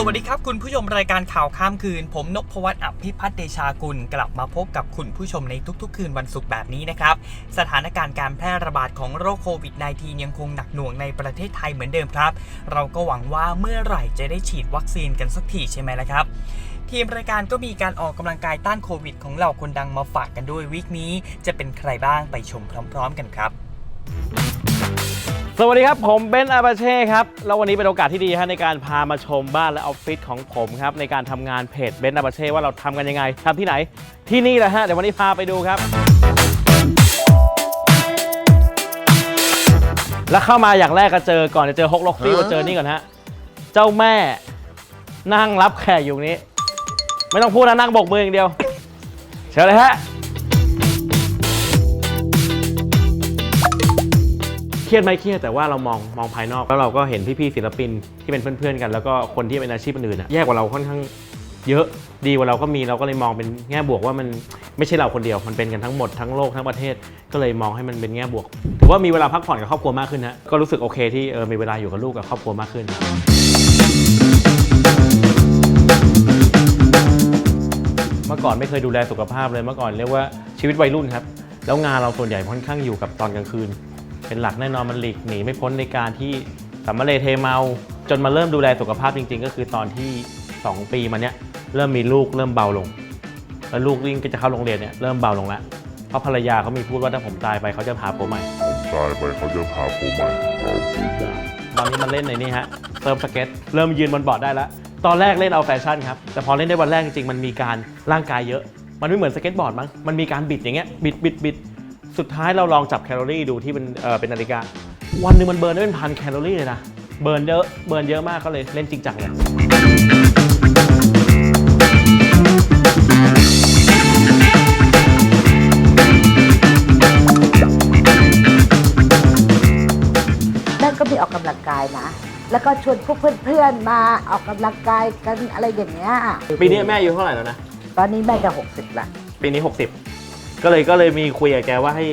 สวัสดีครับคุณผู้ชมรายการข่าวข้ามคืน ผมนพวัฒน์อภิพัฒน์เดชากุลกลับมาพบกับคุณผู้ชมในทุกๆ คืนวันศุกร์แบบนี้นะครับ สถานการณ์การแพร่ระบาดของโรคโควิด -19 ยังคงหนักหน่วงในประเทศไทยเหมือนเดิมครับ เราก็หวังว่าเมื่อไหร่จะได้ฉีดวัคซีนกันสักทีใช่ไหมล่ะครับทีมรายการก็มีการออกกำลังกายต้านโควิด ของเหล่าคนดังมาฝากกันด้วยวีคนี้ จะเป็นใครบ้างไปชมพร้อม ๆ กันครับ สวัสดีครับ ผมเบนซ์อาบาเช่ครับ แล้ววันนี้เป็นโอกาสที่ดีฮะในการพามาชมบ้านและออฟฟิศของผมครับ ในการทำงานเพจเบนซ์อาบาเช่ว่าเราทำกันยังไงทำที่ไหน ที่นี่แหละฮะ เดี๋ยววันนี้พาไปดูครับ แล้วเข้ามาอย่างแรกก็เจอก่อนจะเจอฮกล็อกฟี่ก็เจอนี่ก่อนฮะ เจ้าแม่นั่งรับแขกอยู่นี้ ไม่ต้องพูดนะนั่งบกมืออย่างเดียว เชิญเลยฮะ เครียดไหมเครียดแต่ว่าเรามองมองภายนอก แล้วเราก็เห็นพี่ๆศิลปินที่เป็นเพื่อนๆกัน แล้วก็คนที่เป็นอาชีพอื่นๆอะแย่กว่าเราค่อนข้างเยอะดีกว่าเราก็มีเราก็เลยมองเป็นแง่บวกว่ามันไม่ใช่เราคนเดียวมันเป็นกันทั้งหมดทั้งโลกทั้งประเทศก็เลยมองให้มันเป็นแง่บวกถือว่ามีเวลาพักผ่อนกับครอบครัวมากขึ้นนะก็รู้สึกโอเคที่เออมีเวลาอยู่กับลูกกับครอบครัวมากขึ้น เมื่อก่อนไม่เคยดูแลสุขภาพเลยเมื่อก่อนเรียกว่าชีวิตวัยรุ่นครับ แล้วงานเราส่วนใหญ่ค่อนข้างอยู่กับตอนกลางคืน เป็นหลักแน่นอนมันหลีกหนีไม่พ้นในการที่สัมมาเลเทเมา จนมาเริ่มดูแลสุขภาพจริง ๆ ก็คือตอนที่ 2 ปีมาเนี้ยเริ่มมีลูกเริ่มเบาลง แล้วลูกยิ่งก็จะเข้าโรงเรียนเนี่ยเริ่มเบาลงแล้วเพราะภรรยาเขามีพูดว่าถ้าผมตายไปเขาจะพาผมใหม่ ตายไปเขาจะพาผมใหม่เอาผมใหม่ตอนนี้มันเล่นในนี่ฮะเติมสเก็ตเริ่มยืนบนบอร์ดได้แล้ว ตอนแรกเล่นเอาแฟชั่นครับ แต่พอเล่นได้วันแรกจริงๆ มันมีการร่างกายเยอะ มันไม่เหมือนสเก็ตบอร์ดมั้ง มันมีการบิดอย่างเงี้ย บิดบิดบิด สุดท้ายเราลองจับแคลอรี่ดูที่เป็นเออเป็นนาฬิกา วันหนึ่งมันเบิร์นได้เป็นพันแคลอรี่เลยนะเบิร์นเยอะเบิร์นเยอะมากก็เลยเล่นจริงจังเลยแม่ก็มีออกกำลังกายนะ แล้วก็ชวนพวกเพื่อนๆมาออกกำลังกายกันอะไรอย่างเงี้ยปีนี้แม่อายุเท่าไหร่แล้วนะตอนนี้แม่จะหกสิบละปีนี้ 60 ก็เลยก็เลยมีคุยกับแกว่าให้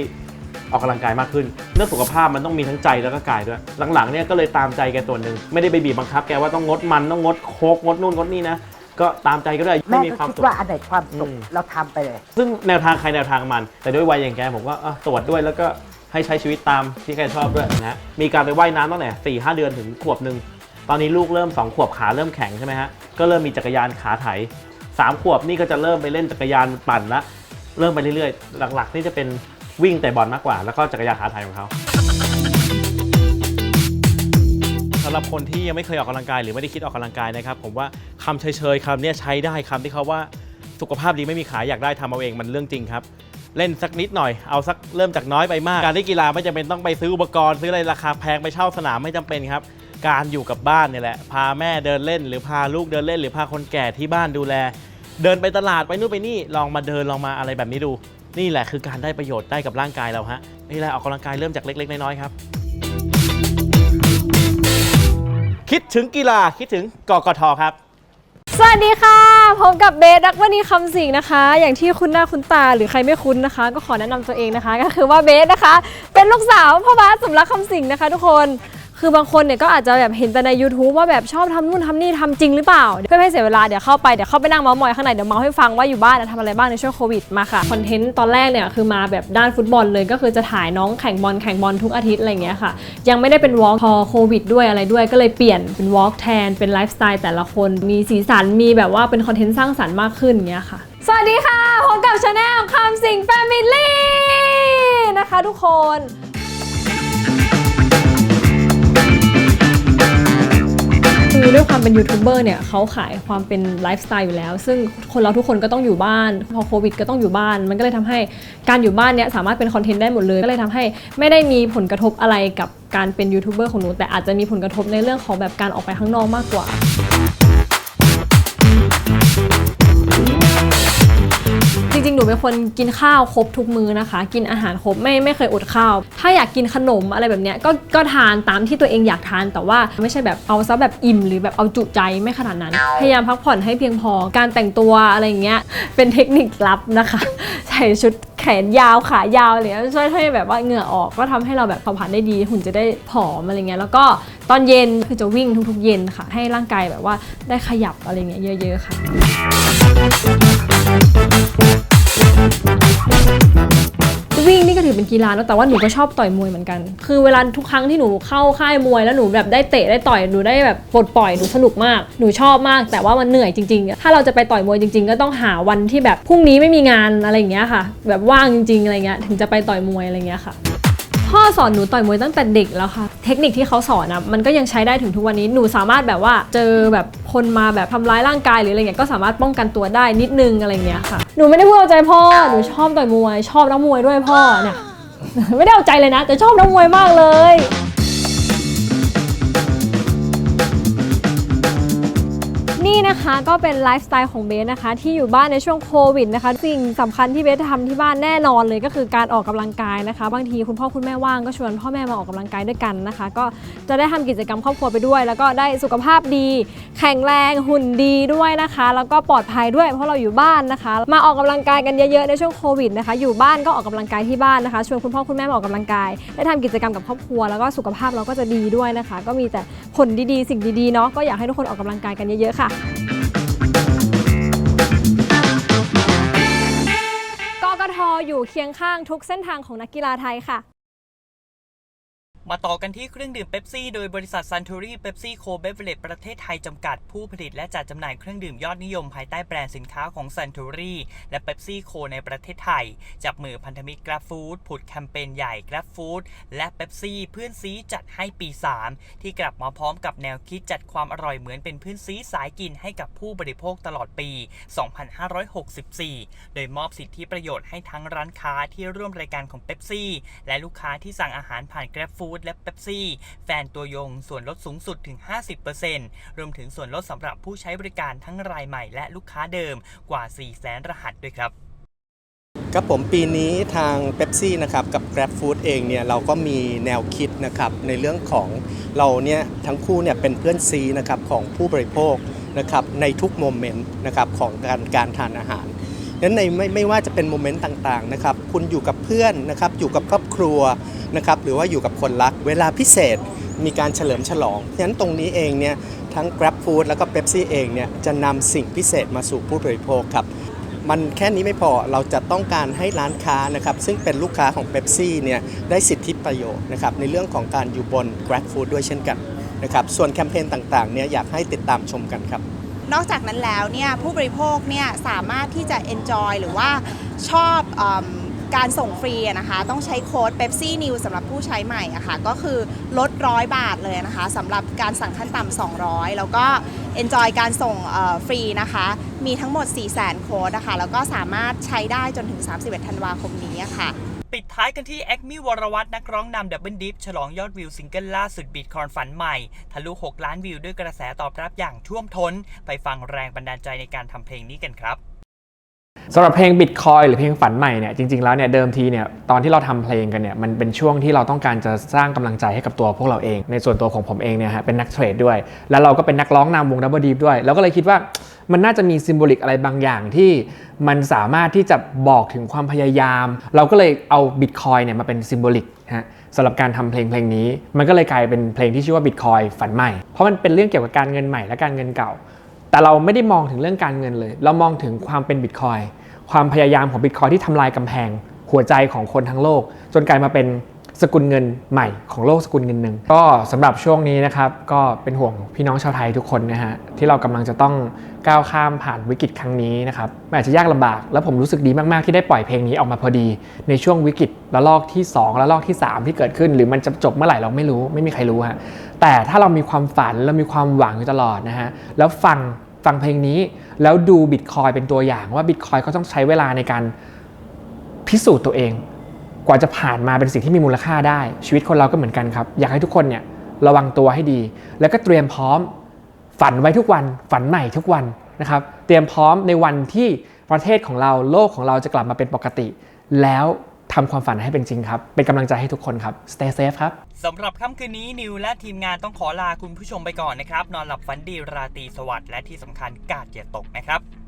ออกกำลังกายมากขึ้น เรื่องสุขภาพมันต้องมีทั้งใจแล้วก็กายด้วย หลังๆเนี่ยก็เลยตามใจแกส่วนหนึ่งไม่ได้ไปบีบบังคับแกว่าต้องงดมันต้องงดโคกงดนู่นงดนี่นะก็ตามใจก็ได้แม่มีก็ความคิดสุข ว่าอันไหนความสุขอืม เราทำไปเลย ซึ่งแนวทางใครแนวทางมัน แต่ด้วยวัยอย่างแกผมก็อะตรวจด้วยแล้วก็ให้ใช้ชีวิตตามที่แกชอบด้วยนะมีการไปว่ายน้ำตั้งแต่สี่ห้าเดือนถึงขวบหนึ่งตอนนี้ลูกเริ่มสองขวบขาเริ่มแข็งใช่ไหมฮะก็เริ่มมีจักรยานขาไถสามขวบนี่ก็จะเริ่มไปเล่นจักรยานปั่นละ เริ่มไปเรื่อยๆ หลักๆ นี่จะเป็นวิ่งแต่บอลมากกว่า แล้วก็จักรยานขาไทยของเขาสำหรับคนที่ยังไม่เคยออกกำลังกายหรือไม่ได้คิดออกกำลังกายนะครับผมว่าคำเฉยๆคำนี้ใช้ได้คำที่เขาว่าสุขภาพดีไม่มีขายอยากได้ทำเอาเองมันเรื่องจริงครับ เล่นสักนิดหน่อยเอาสักเริ่มจากน้อยไปมาก การเล่นกีฬาไม่จำเป็นต้องไปซื้ออุปกรณ์ซื้ออะไรราคาแพงไปเช่าสนามไม่จำเป็นครับ การอยู่กับบ้านนี่แหละ พาแม่เดินเล่น หรือพาลูกเดินเล่น หรือพาคนแก่ที่บ้านดูแล เดินไปตลาดไปนู่นไปนี่ลองมาเดินลองมาอะไรแบบนี้ดู นี่แหละคือการได้ประโยชน์ได้กับร่างกายเราฮะนี่แหละออกกำลังกายเริ่มจากเล็ก ๆ น้อยๆครับ คิดถึงกีฬาคิดถึงกกทครับ สวัสดีค่ะ พบกับเบสรักวณีคำสิงห์นะคะ อย่างที่คุณหน้าคุณตาหรือใครไม่คุ้นนะคะ ก็ขอแนะนำตัวเองนะคะ ก็คือว่าเบสนะคะ เป็นลูกสาวพ่อบาสสมรักคำสิงห์นะคะ ทุกคน คือบางคนเนี่ยก็อาจจะแบบเห็นแต่ใน YouTube ว่าแบบชอบทำนู่นทำนี่ทำจริงหรือเปล่า เพื่อไม่ให้เสียเวลาเดี๋ยวเข้าไปเดี๋ยวเข้าไปนั่งเมาส์มอยข้างในเดี๋ยวเมาส์ให้ฟังว่าอยู่บ้านทำอะไรบ้างในช่วงโควิดมาค่ะคอนเทนต์ตอนแรกเนี่ยคือมาแบบด้านฟุตบอลเลยก็คือจะถ่ายน้องแข่งบอลแข่งบอลทุกอาทิตย์อะไรอย่างเงี้ยค่ะ ยังไม่ได้เป็นวอล์กพอโควิดด้วยอะไรด้วยก็เลยเปลี่ยนเป็นวอล์กแทนเป็นไลฟ์สไตล์แต่ละคนมีสีสันมีแบบว่าเป็นคอนเทนต์สร้างสรรค์มากขึ้นอย่างเงี้ยค่ะสวัสดีค่ะพบกับชาแนลคำสิงแฟมิลี่นะคะทุกคน คือด้วยความเป็นยูทูบเบอร์เนี่ยเขาขายความเป็นไลฟ์สไตล์อยู่แล้ว ซึ่งคนเราทุกคนก็ต้องอยู่บ้าน พอโควิด ก็ต้องอยู่บ้าน มันก็เลยทำให้การอยู่บ้านเนี่ยสามารถเป็นคอนเทนต์ได้หมดเลย ก็เลยทำให้ไม่ได้มีผลกระทบอะไรกับการเป็นยูทูบเบอร์ของหนู แต่อาจจะมีผลกระทบในเรื่องของแบบการออกไปข้างนอกมากกว่า เป็นคนกินข้าวครบทุกมื้อนะคะ กินอาหารครบไม่ไม่เคยอดข้าว ถ้าอยากกินขนมอะไรแบบเนี้ยก็ก็ทานตามที่ตัวเองอยากทาน แต่ว่าไม่ใช่แบบเอาซะแบบอิ่มหรือแบบเอาจุใจไม่ขนาดนั้น พยายามพักผ่อนให้เพียงพอการแต่งตัวอะไรเงี้ยเป็นเทคนิคลับนะคะ ใส่ชุดแขนยาวขายาวเงี้ยช่วยให้แบบว่าเหงื่อออกก็ทำให้เราแบบเผาผลาญได้ดี หุ่นจะได้ผอมอะไรเงี้ยแล้วก็ตอนเย็นคือจะวิ่งทุกๆ เย็นค่ะ ให้ร่างกายแบบว่าได้ขยับอะไรเงี้ยเยอะ ๆ ค่ะ กีฬาแล้วแต่ว่าหนูก็ชอบต่อยมวยเหมือนกัน คือเวลาทุกครั้งที่หนูเข้าค่ายมวยแล้วหนูแบบได้เตะได้ต่อยหนูได้แบบปลดปล่อยหนูสนุกมากหนูชอบมาก แต่ว่ามันเหนื่อยจริงๆ ถ้าเราจะไปต่อยมวยจริง ๆ ก็ต้องหาวันที่แบบพรุ่งนี้ไม่มีงานอะไรอย่างเงี้ยค่ะ แบบว่างจริงๆอะไรเงี้ยถึงจะไปต่อยมวยอะไรเงี้ยค่ะพ่อสอนหนูต่อยมวยตั้งแต่เด็กแล้วค่ะ เทคนิคที่เขาสอนนะมันก็ยังใช้ได้ถึงทุกวันนี้หนูสามารถแบบว่าเจอแบบคนมาแบบทำร้ายร่างกายหรืออะไรเงี้ยก็สามารถป้องกันตัวได้นิดนึงอะไรเงี้ยค่ะหนูไม่ได้พูดเอาใจพ่อหนูชอบต่อยมวย ชอบนักมวยด้วยพ่อเนี่ย ไม่ได้เอาใจเลยนะ แต่ชอบนักมวยมากเลย ก็เป็นไลฟ์สไตล์ของเบสนะคะ ที่อยู่บ้านในช่วงโควิดนะคะ สิ่งสำคัญที่เบสทำที่บ้านแน่นอนเลยก็คือการออกกำลังกายนะคะ บางทีคุณพ่อคุณแม่ว่างก็ชวนพ่อแม่มาออกกำลังกายด้วยกันนะคะ ก็จะได้ทำกิจกรรมครอบครัวไปด้วย แล้วก็ได้สุขภาพดี แข็งแรงหุ่นดีด้วยนะคะ แล้วก็ปลอดภัยด้วยเพราะเราอยู่บ้านนะคะ มาออกกำลังกายกันเยอะๆในช่วงโควิดนะคะ อยู่บ้านก็ออกกำลังกายที่บ้านนะคะชวนคุณพ่อคุณแม่มาออกกำลังกาย ได้ทำกิจกรรมกับครอบครัว แล้วก็สุขภาพเราก็จะดีด้วยนะคะ ก็มีแต่ผลดีๆ สิ่งดีๆเนาะก็อยากให้ทุกคนออกกำลังกายกันเยอะๆค่ะ ทอยู่เคียงข้างทุกเส้นทางของนักกีฬาไทยค่ะ มาต่อกันที่เครื่องดื่มเ e ปซี่โดยบริษัทซันทูรี่เบปซี่โคเบเวเลตประเทศไทยจำกัดผู้ผลิตและจัดจำหน่ายเครื่องดื่มยอดนิยมภายใต้แบรนด์สินค้าของซันทูรี่และเ e ปซี่โคในประเทศไทย จับมือพันธมิตรกราฟฟู้ดผุดแคมเปญใหญ่กราฟฟู้ดและเ e ปซี่เพื่อนซีจัดให้ปี 3 ที่กลับมาพร้อมกับแนวคิดจัดความอร่อยเหมือนเป็นเพื่อนซีสายกินให้กับผู้บริโภคตลอดปี 2564 โดยมอบสิทธิประโยชน์ให้ทั้งร้านค้าที่ร่วมรายการของเ e ปซี่และลูกค้าที่สั่งอาหารผ่าน Grab และเ e ปซี่ แฟนตัวยง ส่วนลดสูงสุดถึง 50%รวมถึงส่วนลดสำหรับผู้ใช้บริการทั้งรายใหม่และลูกค้าเดิมกว่า 4 แสนรหัสด้วยครับครับผมปีนี้ทางเ e ปซี่นะครับกับ Grab Food เองเนี่ยเราก็มีแนวคิดนะครับในเรื่องของเราเนี่ยทั้งคู่เนี่ยเป็นเพื่อนซีนะครับของผู้บริโภคนะครับในทุกโมเมนต์นะครับของการการทานอาหาร นั้นในไม่ไม่ว่าจะเป็นโมเมนต์ต่างๆนะครับคุณอยู่กับเพื่อนนะครับอยู่กับครอบครัวนะครับหรือว่าอยู่กับคนรักเวลาพิเศษมีการเฉลิมฉลองฉะนั้นตรงนี้เองเนี่ยทั้ง Grab Food แล้วก็ Pepsi เองเนี่ยจะนำสิ่งพิเศษมาสู่ผู้บริโภคครับมันแค่นี้ไม่พอเราจะต้องการให้ร้านค้านะครับซึ่งเป็นลูกค้าของเ e ปซี่เนี่ยได้สิทธิประโยชน์นะครับในเรื่องของการอยู่บน Grab Food ด้วยเช่นกันนะครับส่วนแคมเปญต่างๆเนี่ยอยากให้ติดตามชมกันครับ นอกจากนั้นแล้วเนี่ยผู้บริโภคเนี่ยสามารถที่จะ enjoy หรือว่าชอบอการส่งฟรีนะคะต้องใช้โค้ด Pepsi New สำหรับผู้ใช้ใหม่อะค่ะก็คือลดร้อยบาทเลยนะคะสำหรับการสั่งขั้นต่ำ200 แล้วก็ enjoy การส่งฟรีนะคะ มีทั้งหมด 4 0 0 0 0 0 โค้ดนะคะแล้วก็สามารถใช้ได้จนถึง 31 ธันวาคมนี้อะค่ะ ปิดท้ายกันที่แอคมิวรวัตนักร้องนำดับเบิลดิฟฉลองยอดวิวซิงเกิลล่าสุดบีทคอนฝันใหม่ ทะลุ 6 ล้านวิวด้วยกระแสตอบรับอย่างท่วมท้น ไปฟังแรงบันดาลใจในการทำเพลงนี้กันครับสำหรับเพลง Bitcoin หรือเพลงฝันใหม่เนี่ยจริงๆแล้วเนี่ยเดิมทีเนี่ยตอนที่เราทำเพลงกันเนี่ยมันเป็นช่วงที่เราต้องการจะสร้างกำลังใจให้กับตัวพวกเราเอง ในส่วนตัวของผมเองเนี่ยฮะเป็นนักเทรดด้วย แล้วเราก็เป็นนักร้องนำวง Double Deep ด้วย แล้วก็เลยคิดว่า มันน่าจะมีซิมโบลิกอะไรบางอย่างที่มันสามารถที่จะบอกถึงความพยายาม เราก็เลยเอา Bitcoin เนี่ยมาเป็นซิมโบลิกฮะสำหรับการทำเพลงเพลงนี้ มันก็เลยกลายเป็นเพลงที่ชื่อว่า Bitcoin ฝันใหม่ เพราะมันเป็นเรื่องเกี่ยวกับการเงินใหม่และการเงินเก่า แต่เราไม่ได้มองถึงเรื่องการเงินเลย เรามองถึงความเป็นบิตคอยความพยายามของบิตคอยที่ทำลายกำแพงหัวใจของคนทั้งโลก จนกลายมาเป็น สกุลเงินใหม่ของโลกสกุลเงินหนึ่งก็สำหรับช่วงนี้นะครับก็เป็นห่วงพี่น้องชาวไทยทุกคนนะฮะที่เรากำลังจะต้องก้าวข้ามผ่านวิกฤตครั้งนี้นะครับอาจจะยากลำบาก แล้วผมรู้สึกดีมากๆที่ได้ปล่อยเพลงนี้ออกมาพอดี ในช่วงวิกฤตระลอกที่ 2 ระลอกที่ 3 ที่เกิดขึ้น หรือมันจะจบเมื่อไหร่เราไม่รู้ไม่มีใครรู้ฮะแต่ถ้าเรามีความฝันเรามีความหวังอยู่ตลอดนะฮะแล้วฟังฟังเพลงนี้ แล้วดูบิตคอยเป็นตัวอย่างว่าบิตคอยเขาต้องใช้เวลาในการพิสูจน์ตัวเอง กว่าจะผ่านมาเป็นสิ่งที่มีมูลค่าได้ ชีวิตคนเราก็เหมือนกันครับ อยากให้ทุกคนเนี่ยระวังตัวให้ดี แล้วก็เตรียมพร้อมฝันไว้ทุกวัน ฝันใหม่ทุกวันนะครับ เตรียมพร้อมในวันที่ประเทศของเราโลกของเราจะกลับมาเป็นปกติ แล้วทำความฝันให้เป็นจริงครับ เป็นกำลังใจให้ทุกคนครับ stay safe ครับสำหรับค่ำคืนนี้นิวและทีมงานต้องขอลาคุณผู้ชมไปก่อนนะครับ นอนหลับฝันดีราตรีสวัสดิ์และที่สำคัญกาดอย่าตกนะครับ